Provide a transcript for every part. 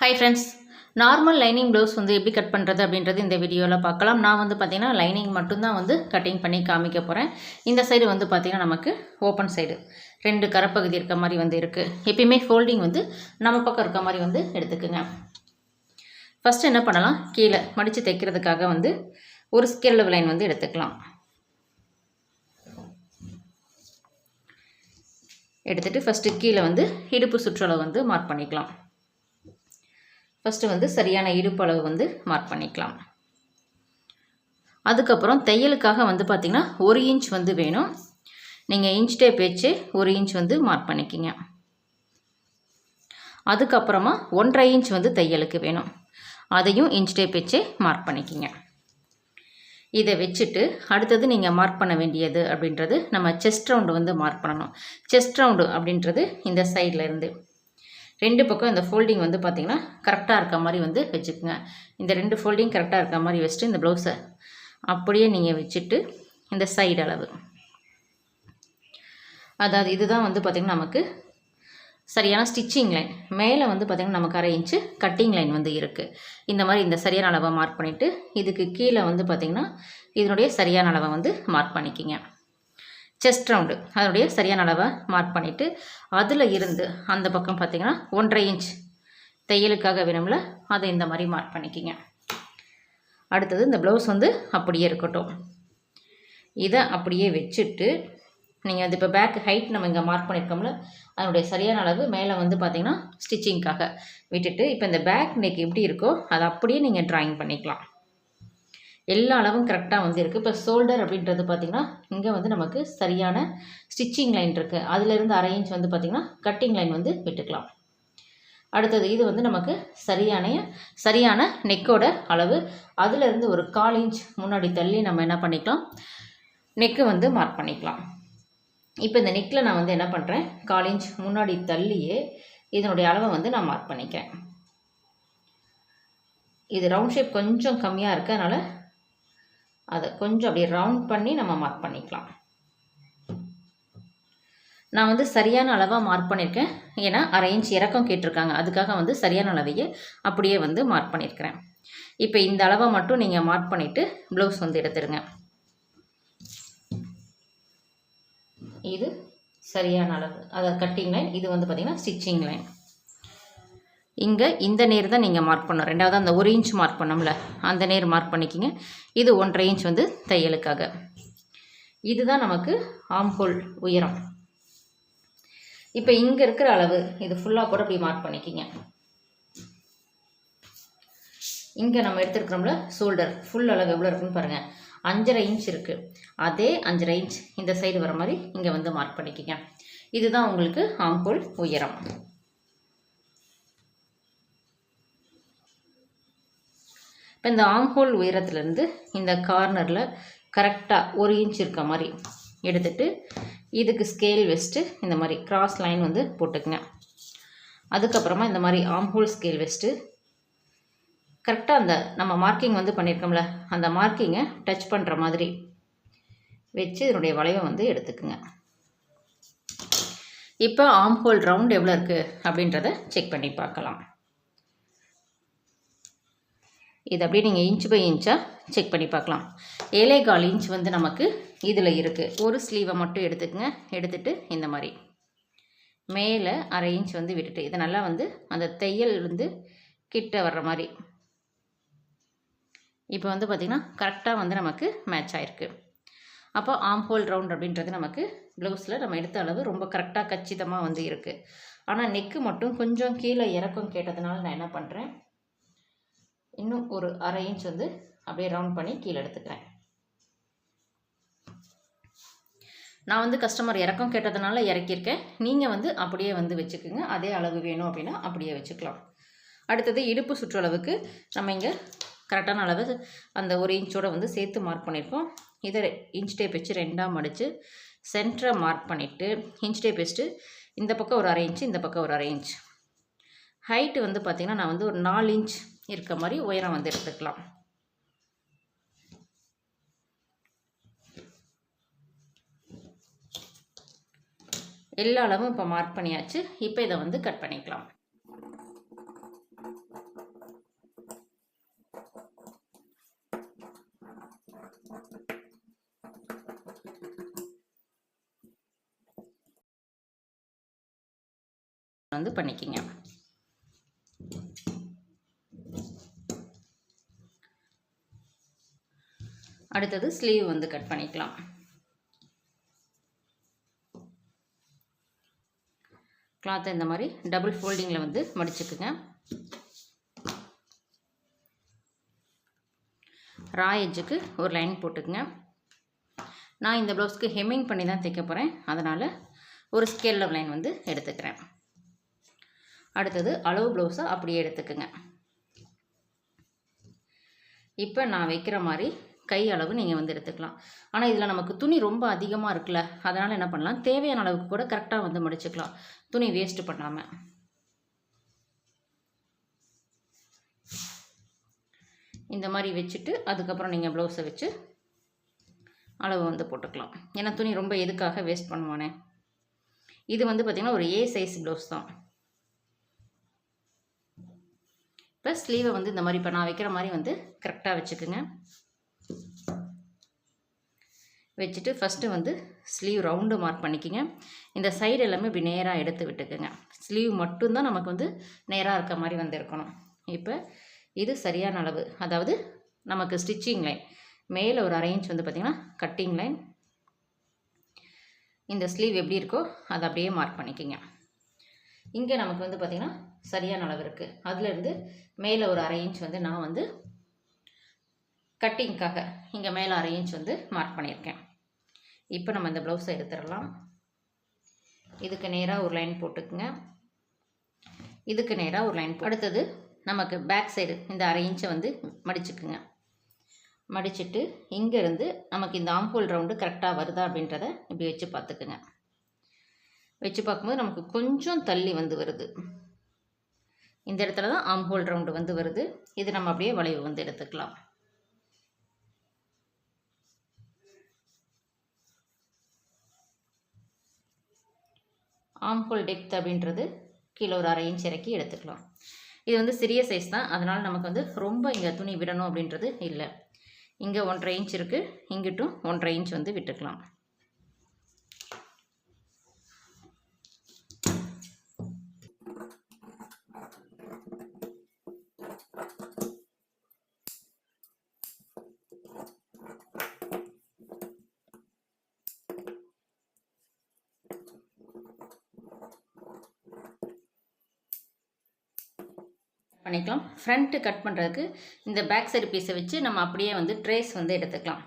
Hi friends normal lining blouse வந்து எப்படி cut பண்ணுறது அப்படின்றது இந்த வீடியோவில் பார்க்கலாம். நான் வந்து பார்த்திங்கன்னா லைனிங் மட்டும்தான் வந்து கட்டிங் பண்ணி காமிக்க போகிறேன் இந்த சைடு வந்து பார்த்திங்கன்னா நமக்கு ஓப்பன் சைடு ரெண்டு கரப்பகுதி இருக்க மாதிரி வந்து இருக்குது எப்பயுமே ஃபோல்டிங் வந்து நம்ம பக்கம் இருக்க மாதிரி வந்து எடுத்துக்குங்க. ஃபஸ்ட்டு என்ன பண்ணலாம்? கீழே மடித்து தைக்கிறதுக்காக வந்து ஒரு ஸ்கேல் லைன் வந்து எடுத்துக்கலாம். எடுத்துகிட்டு ஃபஸ்ட்டு கீழே வந்து இடுப்பு சுற்றளவு வந்து மார்க் பண்ணிக்கலாம். ஃபஸ்ட்டு வந்து சரியான இடுப்பளவு வந்து மார்க் பண்ணிக்கலாம். அதுக்கப்புறம் தையலுக்காக வந்து பார்த்திங்கன்னா ஒரு இன்ச் வந்து வேணும். நீங்கள் இன்ச் டேப் வச்சு ஒரு இன்ச் வந்து மார்க் பண்ணிக்கிங்க. அதுக்கப்புறமா ஒன்றரை இன்ச் வந்து தையலுக்கு வேணும். அதையும் இன்ச் டேப் வச்சு மார்க் பண்ணிக்கிங்க. இதை வச்சுட்டு அடுத்தது நீங்கள் மார்க் பண்ண வேண்டியது அப்படின்றது நம்ம செஸ்ட் ரவுண்டு வந்து மார்க் பண்ணணும். செஸ்ட் ரவுண்டு அப்படின்றது இந்த சைடில் இருந்து. ரெண்டு பக்கம் இந்த ஃபோல்டிங் வந்து பார்த்திங்கன்னா கரெக்டாக இருக்க மாதிரி வந்து வச்சுக்கோங்க. இந்த ரெண்டு ஃபோல்டிங் கரெக்டாக இருக்க மாதிரி வச்சுட்டு இந்த ப்ளவுஸை அப்படியே நீங்கள் வச்சுட்டு இந்த சைடு அளவு. அதாவது இதுதான் வந்து பார்த்திங்கன்னா நமக்கு சரியான ஸ்டிச்சிங் லைன் மேலே வந்து பார்த்திங்கன்னா நமக்கு அரை இன்ச்சு கட்டிங் லைன் வந்து இருக்குது இந்த மாதிரி இந்த சரியான அளவை மார்க் பண்ணிவிட்டு இதுக்கு கீழே வந்து பார்த்திங்கன்னா இதனுடைய சரியான அளவை வந்து மார்க் பண்ணிக்கிங்க. செஸ்ட் ரவுண்டு அதனுடைய சரியான அளவை மார்க் பண்ணிவிட்டு அதில் இருந்து அந்த பக்கம் பார்த்திங்கன்னா ஒன்றரை இன்ச் தையலுக்காக வேணும்ல அதை இந்த மாதிரி மார்க் பண்ணிக்கிங்க. அடுத்தது இந்த ப்ளவுஸ் வந்து அப்படியே இருக்கட்டும். இதை அப்படியே வச்சுட்டு நீங்கள் அது இப்போ பேக் ஹைட் நம்ம இங்கே மார்க் பண்ணியிருக்கோம்ல அதனுடைய சரியான அளவு மேலே வந்து பார்த்திங்கன்னா ஸ்டிச்சிங்க்காக விட்டுட்டு இப்போ இந்த பேக் நெக் எப்படி இருக்கோ அதை அப்படியே நீங்கள் ட்ராயிங் பண்ணிக்கலாம். எல்லா அளவும் கரெக்டாக வந்து இருக்குது இப்போ ஷோல்டர் அப்படின்றது பார்த்திங்கன்னா இங்கே வந்து நமக்கு சரியான ஸ்டிச்சிங் லைன் இருக்குது அதிலிருந்து அரை இன்ச் வந்து பார்த்திங்கன்னா கட்டிங் லைன் வந்து விட்டுக்கலாம். அடுத்தது இது வந்து நமக்கு சரியான சரியான நெக்கோட அளவு. அதிலிருந்து ஒரு கால் இன்ச் முன்னாடி தள்ளி நம்ம என்ன பண்ணிக்கலாம்? நெக்கு வந்து மார்க் பண்ணிக்கலாம். இப்போ இந்த நெக்கில் நான் வந்து என்ன பண்ணுறேன் கால் இன்ச் முன்னாடி தள்ளியே இதனுடைய அளவை வந்து நான் மார்க் பண்ணிக்கிறேன். இது ரவுண்ட் ஷேப் கொஞ்சம் கம்மியாக இருக்குது அதனால் அதை கொஞ்சம் அப்படியே ரவுண்ட் பண்ணி நம்ம மார்க் பண்ணிக்கலாம். நான் வந்து சரியான அளவாக மார்க் பண்ணியிருக்கேன் ஏன்னா அரை இன்ச் இறக்கம் கேட்டிருக்காங்க. அதுக்காக வந்து சரியான அளவையே அப்படியே வந்து மார்க் பண்ணியிருக்கிறேன் இப்போ இந்த அளவை மட்டும் நீங்கள் மார்க் பண்ணிவிட்டு ப்ளவுஸ் வந்து எடுத்துருங்க இது சரியான அளவு. அதை கட்டிங் லைன் இது வந்து பார்த்திங்கன்னா ஸ்டிச்சிங் லைன் இங்கே இந்த நேர் தான் நீங்கள் மார்க் பண்ணணும். ரெண்டாவது அந்த ஒரு இன்ச் மார்க் பண்ணோம்ல அந்த நேர் மார்க் பண்ணிக்கிங்க. இது ஒன்றரை இன்ச் வந்து தையலுக்காக. இதுதான் நமக்கு ஆம்ஹோல் உயரம். இப்போ இங்கே இருக்கிற அளவு இது ஃபுல்லாக கூட இப்படி மார்க் பண்ணிக்கிங்க. இங்கே நம்ம எடுத்துருக்கிறோம்ல ஷோல்டர் ஃபுல் அளவு எவ்வளோ இருக்குன்னு பாருங்கள் அஞ்சரை இன்ச் இருக்குது அதே அஞ்சரை இன்ச் இந்த சைடு வர மாதிரி இங்கே வந்து மார்க் பண்ணிக்கிங்க. இதுதான் உங்களுக்கு ஆம்பூல் உயரம். இப்போ இந்த ஆம்ஹோல் உயரத்துலேருந்து இந்த கார்னரில் கரெக்டாக ஒரு இன்ச் இருக்க மாதிரி எடுத்துகிட்டு இதுக்கு ஸ்கேல் வெஸ்ட்டு இந்த மாதிரி கிராஸ் லைன் வந்து போட்டுக்குங்க. அதுக்கப்புறமா இந்த மாதிரி ஆம்ஹோல் ஸ்கேல் வெஸ்ட்டு கரெக்டாக அந்த நம்ம மார்க்கிங் வந்து பண்ணியிருக்கோம்ல அந்த மார்க்கிங்கை டச் பண்ணுற மாதிரி வச்சு இதனுடைய வளைவை வந்து எடுத்துக்குங்க. இப்போ ஆம் ஹோல் ரவுண்ட் எவ்வளோ இருக்குது அப்படின்றத செக் பண்ணி பார்க்கலாம். இது அப்படியே நீங்கள் இன்ச் பை இன்ச்சாக செக் பண்ணி பார்க்கலாம். ஏழை கால் இன்ச் வந்து நமக்கு இதில் இருக்குது ஒரு ஸ்லீவை மட்டும் எடுத்துக்கங்க. எடுத்துகிட்டு இந்த மாதிரி. மேலே அரை இன்ச் வந்து விட்டுட்டு இதை நல்லா வந்து அந்த தையல் வந்து கிட்ட வர்ற மாதிரி. இப்போ வந்து பார்த்திங்கன்னா கரெக்டாக வந்து நமக்கு மேட்ச் ஆகிருக்கு அப்போ ஆம் ஹோல் ரவுண்ட் அப்படின்றது நமக்கு ப்ளவுஸில் நம்ம எடுத்த அளவு ரொம்ப கரெக்டாக கச்சிதமாக வந்து இருக்குது ஆனால் நெக்கு மட்டும் கொஞ்சம் கீழே இறக்கம் கேட்டதுனால நான் என்ன பண்ணுறேன் இன்னும் ஒரு அரை இன்ச் வந்து அப்படியே ரவுண்ட் பண்ணி கீழே எடுத்துக்கிறேன். நான் வந்து கஸ்டமர் இறக்கம் கேட்டதுனால இறக்கியிருக்கேன். நீங்கள் வந்து அப்படியே வந்து வச்சுக்கோங்க. அதே அளவு வேணும் அப்படின்னா அப்படியே வச்சுக்கலாம். அடுத்தது இடுப்பு சுற்றளவுக்கு நம்ம இங்கே கரெக்டான அளவு அந்த ஒரு இன்ச்சோடு வந்து சேர்த்து மார்க் பண்ணியிருக்கோம். இதை இன்ச் டேப் வச்சு ரெண்டாக மடித்து சென்டரை மார்க் பண்ணிவிட்டு இன்ச் டேப் வச்சுட்டு இந்த பக்கம் ஒரு அரை இன்ச்சு இந்த பக்கம் ஒரு அரை இன்ச் ஹைட்டு வந்து பார்த்திங்கன்னா நான் வந்து ஒரு நாலு இன்ச் இருக்க மாதிரி உயரம் வந்து எடுத்துக்கலாம். எல்லா அளவும் இப்போ மார்க் பண்ணியாச்சு. இப்போ இதை வந்து கட் பண்ணிக்கலாம். வந்து பண்ணிக்கங்க. அடுத்தது ஸ்லீவ் வந்து கட் பண்ணிக்கலாம். கிளாத்தை இந்த மாதிரி டபுள் ஃபோல்டிங்கில் வந்து மடிச்சுக்குங்க. ரா எஜ்ஜுக்கு ஒரு லைன் போட்டுக்குங்க. நான் இந்த ப்ளவுஸ்க்கு ஹெம்மிங் பண்ணி தான் தைக்க போகிறேன் அதனால் ஒரு ஸ்கேலில் லைன் வந்து எடுத்துக்கிறேன். அடுத்தது அளவு ப்ளவுஸை அப்படியே எடுத்துக்குங்க. இப்போ நான் வைக்கிற மாதிரி கை அளவு நீங்கள் வந்து எடுத்துக்கலாம். ஆனால் இதில் நமக்கு துணி ரொம்ப அதிகமாக இருக்குல்ல அதனால் என்ன பண்ணலாம்? தேவையான அளவுக்கு கூட கரெக்டாக வந்து முடிச்சுக்கலாம். துணி வேஸ்ட் பண்ணாமல் இந்த மாதிரி வச்சுட்டு அதுக்கப்புறம் நீங்கள் ப்ளவுஸை வச்சு அளவு வந்து போட்டுக்கலாம். ஏன்னா துணி ரொம்ப எதுக்காக வேஸ்ட் பண்ணுவானே. இது வந்து பார்த்திங்கன்னா ஒரு ஏ சைஸ் ப்ளவுஸ் தான். இப்போ ஸ்லீவை வந்து இந்த மாதிரி இப்போ நான் வைக்கிற மாதிரி வந்து கரெக்டாக வச்சுக்குங்க. வச்சுட்டு ஃபஸ்ட்டு வந்து ஸ்லீவ் ரவுண்டு மார்க் பண்ணிக்கோங்க. இந்த சைடு எல்லாமே இப்படி நேராக எடுத்து விட்டுக்குங்க. ஸ்லீவ் மட்டும்தான் நமக்கு வந்து நேராக இருக்க மாதிரி வந்து இருக்கணும் இப்போ இது சரியான அளவு. அதாவது நமக்கு ஸ்டிச்சிங் லைன் மேலே ஒரு அரை வந்து பார்த்திங்கன்னா கட்டிங் லைன் இந்த ஸ்லீவ் எப்படி இருக்கோ அதை அப்படியே மார்க் பண்ணிக்கோங்க. இங்கே நமக்கு வந்து பார்த்திங்கன்னா சரியான அளவு இருக்குது அதுலேருந்து மேலே ஒரு அரை வந்து நான் வந்து கட்டிங்க்காக இங்கே மேலே அரை இன்ச் வந்து மார்க் பண்ணியிருக்கேன். இப்போ நம்ம இந்த ப்ளவுஸை எடுத்துடலாம். இதுக்கு நேராக ஒரு லைன் போட்டுக்குங்க. இதுக்கு நேராக ஒரு லைன் அடுத்தது நமக்கு பேக் சைடு இந்த அரை வந்து மடிச்சுக்குங்க. மடிச்சுட்டு இங்கேருந்து நமக்கு இந்த ஆம்பூல் ரவுண்டு கரெக்டாக வருதா அப்படின்றத இப்படி வச்சு பார்த்துக்குங்க. வச்சு பார்க்கும்போது நமக்கு கொஞ்சம் தள்ளி வந்து வருது. இந்த இடத்துல தான் ஆம்பூல் ரவுண்டு வந்து வருது. இது நம்ம அப்படியே வளைவு வந்து எடுத்துக்கலாம். ஆம்ஹோல் டெப்த் அப்படின்றது கீழே ஒரு அரை இன்ச் இறக்கி எடுத்துக்கலாம். இது வந்து சிறிய சைஸ் தான். அதனால் நமக்கு வந்து ரொம்ப இங்கே துணி விடணும் அப்படின்றது இல்லை. இங்கே ஒன்றரை இன்ச் இருக்குது இங்கிட்டும் ஒன்றரை இன்ச் வந்து விட்டுக்கலாம். பண்ணிக்கலாம். ஃப்ரண்ட்டு கட் பண்ணுறதுக்கு இந்த பேக் சைடு பீஸை வச்சு நம்ம அப்படியே வந்து ட்ரேஸ் வந்து எடுத்துக்கலாம்.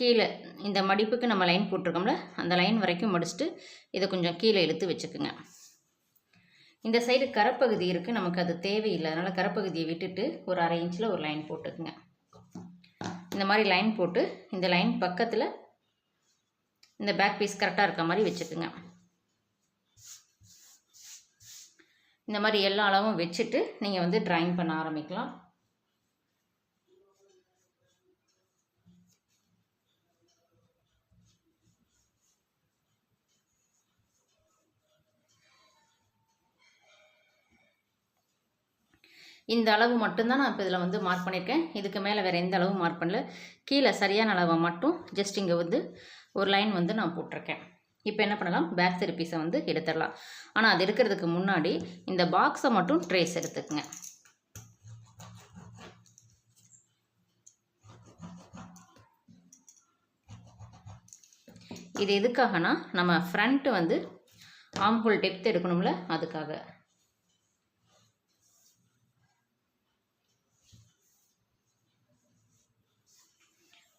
கீழே இந்த மடிப்புக்கு நம்ம லைன் போட்டிருக்கோம்ல அந்த லைன் வரைக்கும் மடிச்சுட்டு இதை கொஞ்சம் கீழே இழுத்து வச்சுக்குங்க. இந்த சைடு கரப்பகுதி இருக்குது நமக்கு அது தேவையில்லை. அதனால் கரப்பகுதியை விட்டுட்டு ஒரு அரை இன்ச்சில் ஒரு லைன் போட்டுக்குங்க. இந்த மாதிரி லைன் போட்டு இந்த லைன் பக்கத்தில் இந்த பேக் பீஸ் கரெக்டாக இருக்க மாதிரி வச்சுக்குங்க. இந்த மாதிரி எல்லா அளவும் வச்சுட்டு நீங்கள் வந்து ட்ராயிங் பண்ண ஆரம்பிக்கலாம். இந்த அளவு மட்டும்தான் நான் இப்போ இதில் வந்து மார்க் பண்ணியிருக்கேன் இதுக்கு மேலே வேறு எந்த அளவும் மார்க் பண்ணல. கீழே சரியான அளவை மட்டும் ஜஸ்ட் இங்கே வந்து ஒரு லைன் வந்து நான் போட்டிருக்கேன். இப்போ என்ன பண்ணலாம்? பேக் சைடு பீஸை வந்து எடுத்துடலாம். ஆனால் அது எடுக்கிறதுக்கு முன்னாடி இந்த பாக்ஸை மட்டும் ட்ரேஸ் எடுத்துக்கங்க. இது எதுக்காகனா நம்ம ஃப்ரண்ட்டு வந்து ஆம்புல் டெப்த் எடுக்கணும்ல அதுக்காக.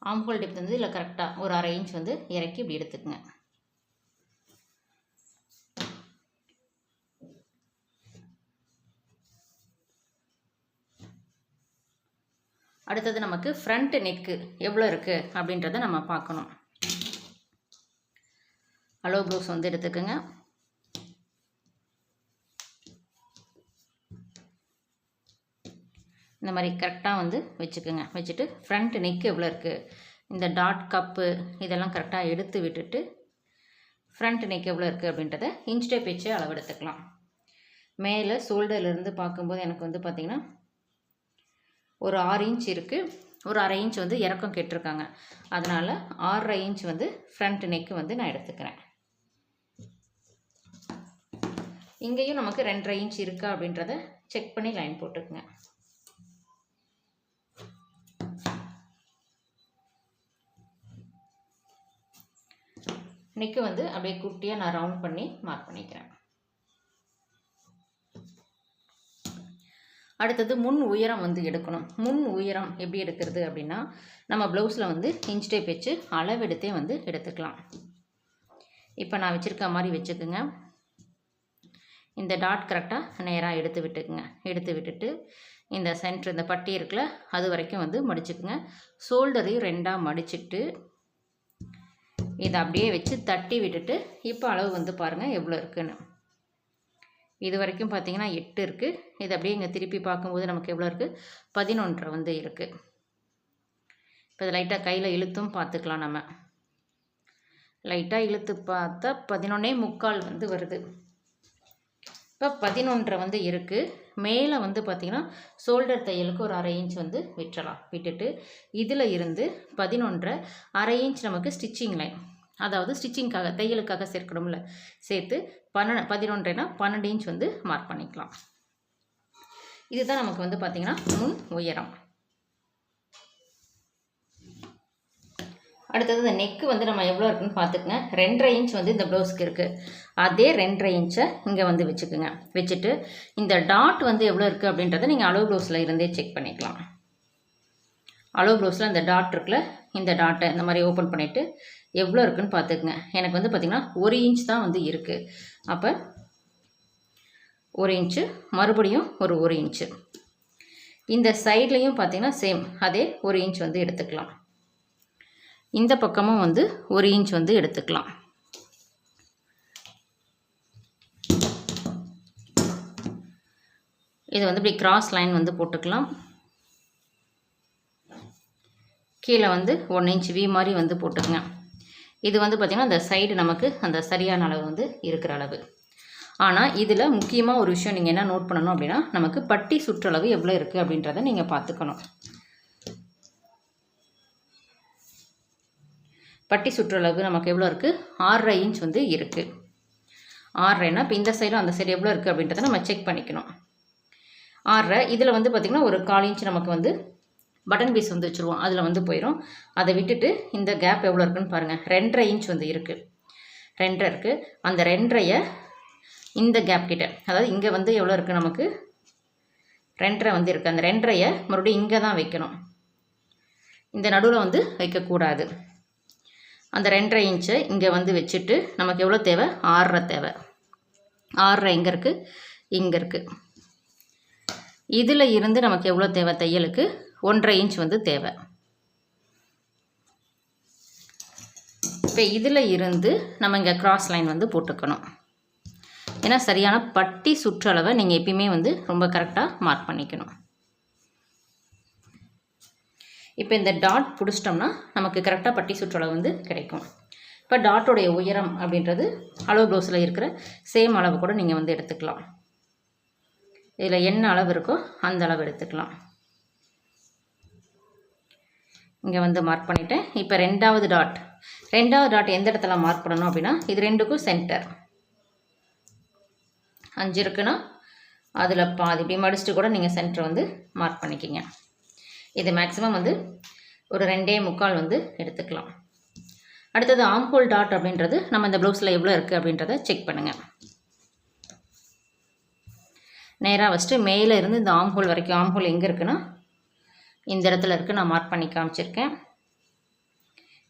ஆம்புல் டெப்த் வந்து இதில் கரெக்டாக ஒரு அரை இன்ச் வந்து இறக்கி இப்படி எடுத்துக்கங்க. அடுத்தது நமக்கு ஃப்ரண்ட் நெக்கு எவ்வளோ இருக்குது அப்படின்றத நம்ம பார்க்கணும். அலோ ப்ளவுஸ் வந்து எடுத்துக்கோங்க. இந்த மாதிரி கரெக்டாக வந்து வச்சுக்கோங்க. வச்சுட்டு ஃப்ரண்ட் நெக் எவ்வளோ இருக்குது இந்த டாட் கப்பு இதெல்லாம் கரெக்டாக எடுத்து விட்டுட்டு ஃப்ரண்ட் நெக் எவ்வளோ இருக்குது அப்படின்றத இன்ச் டேப் வச்சு அளவெடுத்துக்கலாம். மேலே ஷோல்டர்லேருந்து பார்க்கும்போது எனக்கு வந்து பார்த்திங்கன்னா ஒரு ஆறு இன்ச் இருக்குது ஒரு அரை இன்ச் வந்து இறக்கம் கேட்டிருக்காங்க. அதனால் ஆறரை இன்ச் வந்து ஃப்ரண்ட் நெக்கு வந்து நான் எடுத்துக்கிறேன். இங்கேயும் நமக்கு ரெண்டரை இன்ச் இருக்கா அப்படின்றத செக் பண்ணி லைன் போட்டுக்குங்க. நெக்கு வந்து அப்படியே குட்டியாக நான் ரவுண்ட் பண்ணி மார்க் பண்ணிக்கிறேன். அடுத்தது முன் உயரம் வந்து எடுக்கணும். முன் உயரம் எப்படி எடுக்கிறது அப்படின்னா நம்ம ப்ளவுஸில் வந்து இன்ச் டேப் வச்சு அளவெடுத்தே வந்து எடுத்துக்கலாம். இப்போ நான் வச்சுருக்க மாதிரி வச்சுக்குங்க. இந்த டாட் கரெக்டாக நேராக எடுத்து விட்டுக்குங்க. எடுத்து விட்டுட்டு இந்த சென்டர் இந்த பட்டி இருக்குல்ல அது வரைக்கும் வந்து மடிச்சுக்குங்க. ஷோல்டரையும் ரெண்டாக மடிச்சுட்டு இதை அப்படியே வச்சு தட்டி விட்டுட்டு இப்போ அளவு வந்து பாருங்கள் எவ்வளோ இருக்குன்னு. இது வரைக்கும் பார்த்தீங்கன்னா எட்டு இருக்குது இது அப்படியே இங்கே திருப்பி பார்க்கும்போது நமக்கு எவ்வளோ இருக்குது பதினொன்றரை வந்து இருக்குது இப்போ இது லைட்டாக கையில் இழுத்தும் பார்த்துக்கலாம் நம்ம. லைட்டாக இழுத்து பார்த்தா பதினொன்னே முக்கால் வந்து வருது. இப்போ பதினொன்றரை வந்து இருக்குது மேலே வந்து பார்த்திங்கன்னா ஷோல்டர் தையலுக்கு ஒரு அரை இன்ச் வந்து விட்டுறலாம். விட்டுட்டு இதில் இருந்து பதினொன்றரை அரை இன்ச் நமக்கு ஸ்டிச்சிங் லைன் அதாவது ஸ்டிச்சிங்க்காக தையலுக்காக சேர்க்கணும்ல. சேர்த்து பன்னெண்டு பதினொன்றைனா பன்னெண்டு இன்ச் வந்து மார்க் பண்ணிக்கலாம். இதுதான் நமக்கு வந்து பார்த்திங்கன்னா முன் உயரம். அடுத்தது இந்த நெக்கு வந்து நம்ம எவ்வளோ இருக்குன்னு பார்த்துக்குங்க. ரெண்டரை இன்ச் வந்து இந்த ப்ளவுஸ்க்கு இருக்குது அதே ரெண்டரை இன்ச்சை இங்கே வந்து வச்சுக்கோங்க. வச்சுட்டு இந்த டாட் வந்து எவ்வளோ இருக்குது அப்படின்றத நீங்கள் அளவு ப்ளவுஸில் இருந்தே செக் பண்ணிக்கலாம். அளவு ப்ளவுஸில் இந்த டாட் இருக்குல்ல இந்த டாட்டை இந்த மாதிரி ஓப்பன் பண்ணிவிட்டு எவ்வளோ இருக்குதுன்னு பார்த்துக்குங்க. எனக்கு வந்து பார்த்திங்கன்னா ஒரு இன்ச் தான் வந்து இருக்குது அப்போ ஒரு இன்ச்சு மறுபடியும் ஒரு ஒரு இன்ச்சு இந்த சைட்லேயும் பார்த்திங்கன்னா சேம் அதே ஒரு இன்ச் வந்து எடுத்துக்கலாம். இந்த பக்கமும் வந்து ஒரு இன்ச் வந்து எடுத்துக்கலாம். இது வந்து இப்படி கிராஸ் லைன் வந்து போட்டுக்கலாம். கீழே வந்து ஒன் இன்ச் வி மாதிரி வந்து போட்டுக்கங்க. இது வந்து பார்த்திங்கன்னா அந்த சைடு நமக்கு அந்த சரியான அளவு வந்து இருக்கிற அளவு. ஆனால் இதில் முக்கியமாக ஒரு விஷயம் நீங்கள் என்ன நோட் பண்ணணும் அப்படின்னா நமக்கு பட்டி சுற்றளவு எவ்வளோ இருக்குது அப்படின்றத நீங்கள் பார்த்துக்கணும். பட்டி சுற்றளவு நமக்கு எவ்வளோ இருக்குது ஆறரை இன்ச் வந்து இருக்குது ஆறரைனா இப்போ இந்த சைடும் அந்த சைடு எவ்வளோ இருக்குது அப்படின்றத நம்ம செக் பண்ணிக்கணும். ஆறரை இதில் வந்து பார்த்திங்கன்னா ஒரு கால் இன்ச் நமக்கு வந்து பட்டன் பீஸ் வந்து வச்சுருவோம். அதில் வந்து போயிடும் அதை விட்டுட்டு இந்த கேப் எவ்வளோ இருக்குன்னு பாருங்கள் ரெண்டரை இன்ச் வந்து இருக்குது ரெண்டரை இருக்குது அந்த ரெண்டரையை இந்த கேப் கிட்ட அதாவது இங்கே வந்து எவ்வளோ இருக்குது நமக்கு? ரெண்டரை வந்து இருக்குது அந்த ரெண்டரையை மறுபடியும் இங்கே தான் வைக்கணும். இந்த நடுவில் வந்து வைக்கக்கூடாது. அந்த ரெண்டரை இன்ச்சை இங்கே வந்து வச்சுட்டு நமக்கு எவ்வளோ தேவை? ஆறரை தேவை. ஆறரை எங்கே இருக்குது இங்கே இருக்குது இதில் இருந்து நமக்கு எவ்வளோ தேவை? தையலுக்கு ஒன்றரை இன்ச் வந்து தேவை. இப்போ இதில் இருந்து நம்ம இங்கே கிராஸ் லைன் வந்து போட்டுக்கணும். ஏன்னா சரியான பட்டி சுற்றளவை நீங்கள் எப்பயுமே வந்து ரொம்ப கரெக்டாக மார்க் பண்ணிக்கணும். இப்போ இந்த டாட் பிடிச்சிட்டோம்னா நமக்கு கரெக்டாக பட்டி சுற்றளவு வந்து கிடைக்கும். இப்போ டாட்டோடைய உயரம் அப்படின்றது அளவு ப்ளவுஸில் இருக்கிற சேம் அளவு கூட நீங்கள் வந்து எடுத்துக்கலாம். இதில் என்ன அளவு இருக்கோ அந்த அளவு எடுத்துக்கலாம். இங்கே வந்து மார்க் பண்ணிவிட்டேன் இப்போ ரெண்டாவது டாட் ரெண்டாவது டாட் எந்த இடத்துல மார்க் பண்ணணும் அப்படின்னா இது ரெண்டுக்கும் சென்டர் அஞ்சு இருக்குன்னா அதில் பாதி. இப்படி மடிச்சுட்டு கூட நீங்கள் சென்டர் வந்து மார்க் பண்ணிக்கிங்க. இது மேக்ஸிமம் வந்து ஒரு ரெண்டே முக்கால் வந்து எடுத்துக்கலாம். அடுத்தது ஆம்ஹோல் டாட் அப்படின்றது நம்ம இந்த ப்ளவுஸில் எவ்வளோ இருக்குது அப்படின்றத செக் பண்ணுங்கள் நேராக ஃபஸ்ட்டு மேலே இருந்து இந்த ஆம்ஹோல் வரைக்கும் ஆம்ஹோல் எங்கே இருக்குன்னா இந்த இடத்துல இருக்குது நான் மார்க் பண்ணி காமிச்சிருக்கேன்.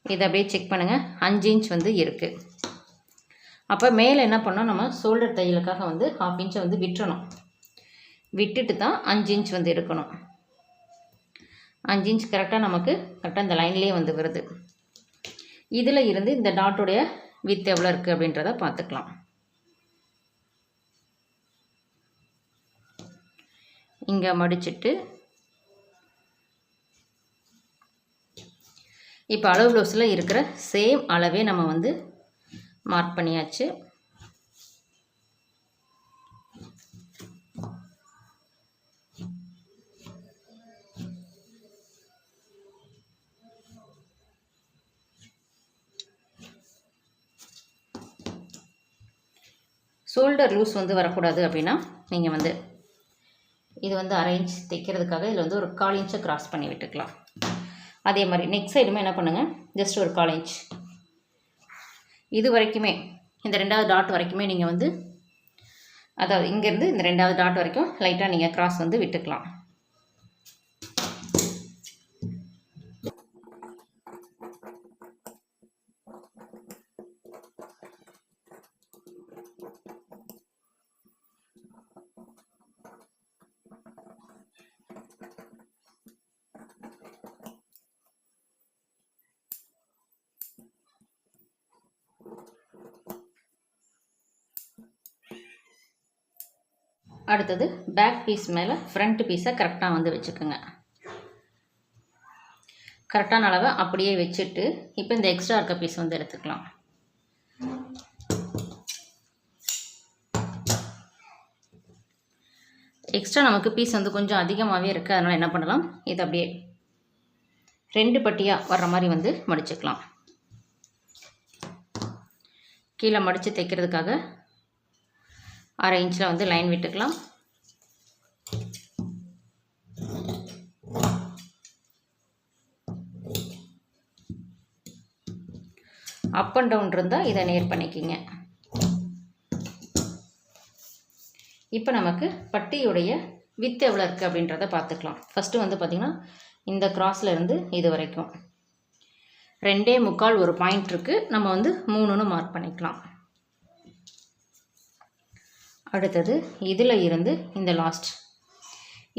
இதை அப்படியே செக் பண்ணுங்கள் அஞ்சு இன்ச் வந்து இருக்குது அப்போ மேலே என்ன பண்ணோம் நம்ம ஷோல்டர் தையலுக்காக வந்து ஹாஃப் இன்ச்சை வந்து விட்டுறணும். விட்டுட்டு தான் அஞ்சு இன்ச் வந்து எடுக்கணும். அஞ்சு இன்ச் கரெக்டாக நமக்கு கரெக்டாக இந்த லைன்லேயே வந்து வருது. இதில் இருந்து இந்த டாட்டோடைய வித் எவ்வளோ இருக்குது அப்படின்றத பார்த்துக்கலாம். இங்கே மடிச்சிட்டு இப்போ அளவு ப்ளவுஸில் இருக்கிற சேம் அளவே நம்ம வந்து மார்க் பண்ணியாச்சு. ஷோல்டர் லூஸ் வந்து வரக்கூடாது அப்படின்னா நீங்கள் வந்து இது வந்து அரை இன்ச் தைக்கிறதுக்காக இதில் வந்து ஒரு கால் இன்ச்சை கிராஸ் பண்ணி விட்டுக்கலாம். அதே மாதிரி நெக்ஸ்ட் சைடுமே என்ன பண்ணுங்கள் ஜஸ்ட் ஒரு காலேஜ் இது வரைக்குமே இந்த ரெண்டாவது டாட் வரைக்குமே நீங்கள் வந்து அதாவது இங்கேருந்து இந்த ரெண்டாவது டாட் வரைக்கும் லைட்டாக நீங்கள் க்ராஸ் வந்து விட்டுக்கலாம். அடுத்தது பேக் பீஸ் மேலே ஃப்ரண்ட் பீஸை கரெக்டாக வந்து வச்சுக்கோங்க. கரெக்டான அளவை அப்படியே வச்சுட்டு இப்போ இந்த எக்ஸ்ட்ரா இருக்க பீஸ் வந்து எடுத்துக்கலாம். எக்ஸ்ட்ரா நமக்கு பீஸ் வந்து கொஞ்சம் அதிகமாகவே இருக்குது அதனால் என்ன பண்ணலாம்? இது அப்படியே ரெண்டு பட்டியாக வர்ற மாதிரி வந்து மடிச்சுக்கலாம். கீழே மடித்து தைக்கிறதுக்காக அரை இன்ச்சில் வந்து லைன் விட்டுக்கலாம். அப் அண்ட் டவுன் இருந்தால் இதை நேர் பண்ணிக்கிங்க. இப்போ நமக்கு பட்டியுடைய வித்து எவ்வளோ இருக்குது அப்படின்றத பார்த்துக்கலாம். ஃபஸ்ட்டு வந்து பார்த்திங்கன்னா இந்த கிராஸில் இருந்து இது வரைக்கும். ரெண்டே முக்கால் ஒரு பாயிண்ட் இருக்குது நம்ம வந்து மூணுன்னு மார்க் பண்ணிக்கலாம். அடுத்தது இதில் இருந்து இந்த லாஸ்ட்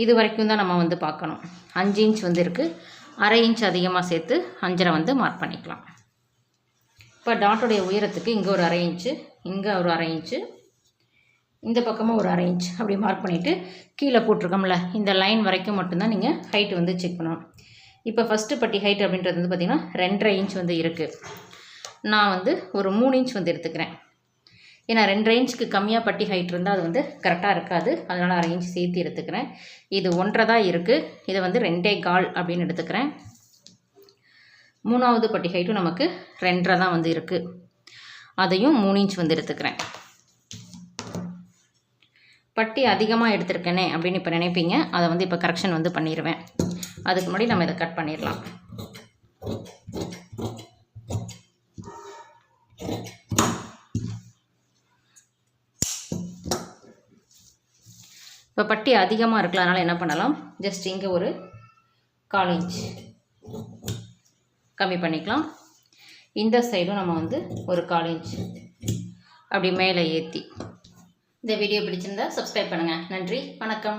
இது வரைக்கும் தான் நம்ம வந்து பார்க்கணும். அஞ்சு இன்ச் வந்து இருக்குது அரை இன்ச் அதிகமாக சேர்த்து அஞ்சரை வந்து மார்க் பண்ணிக்கலாம். இப்போ டாட்டோடைய உயரத்துக்கு இங்கே ஒரு அரை இன்ச்சு இங்கே ஒரு அரை இன்ச்சு இந்த பக்கமாக ஒரு அரை இன்ச் அப்படி மார்க் பண்ணிவிட்டு கீழே போட்டிருக்கோம்ல இந்த லைன் வரைக்கும் மட்டும்தான் நீங்கள் ஹைட் வந்து செக் பண்ணணும். இப்போ ஃபஸ்ட்டு பட்டி ஹைட் அப்படின்றது வந்து பார்த்திங்கன்னா ரெண்டரை இன்ச் வந்து இருக்குது நான் வந்து ஒரு மூணு இன்ச் வந்து எடுத்துக்கிறேன். ஏன்னா ரெண்டு ரேஞ்சுக்கு கம்மியாக பட்டி ஹைட் இருந்தால் அது வந்து கரெக்டாக இருக்காது. அதனால் அரை இன்ச் சேர்த்து எடுத்துக்கிறேன். இது ஒன்றரை தான் இருக்குது இதை வந்து ரெண்டே கால் அப்படின்னு எடுத்துக்கிறேன். மூணாவது பட்டி ஹைட்டும் நமக்கு ரெண்டரை தான் வந்து இருக்குது அதையும் மூணு இன்ச் வந்து எடுத்துக்கிறேன். பட்டி அதிகமாக எடுத்திருக்கேனே அப்படின்னு இப்போ நினைப்பீங்க. அதை வந்து இப்போ கரெக்ஷன் வந்து பண்ணிடுவேன் அதுக்கு முன்னாடி நம்ம இதை கட் பண்ணிடலாம். பட்டி அதிகமாக இருக்கலாம் அதனால் என்ன பண்ணலாம்? ஜஸ்ட் இங்கே ஒரு கால் இன்ச் கம்மி பண்ணிக்கலாம். இந்த சைடும் நம்ம வந்து ஒரு கால் இன்ச் அப்படி மேலே ஏற்றி இந்த வீடியோ பிடிச்சிருந்தா சப்ஸ்கிரைப் பண்ணுங்கள் நன்றி. வணக்கம்.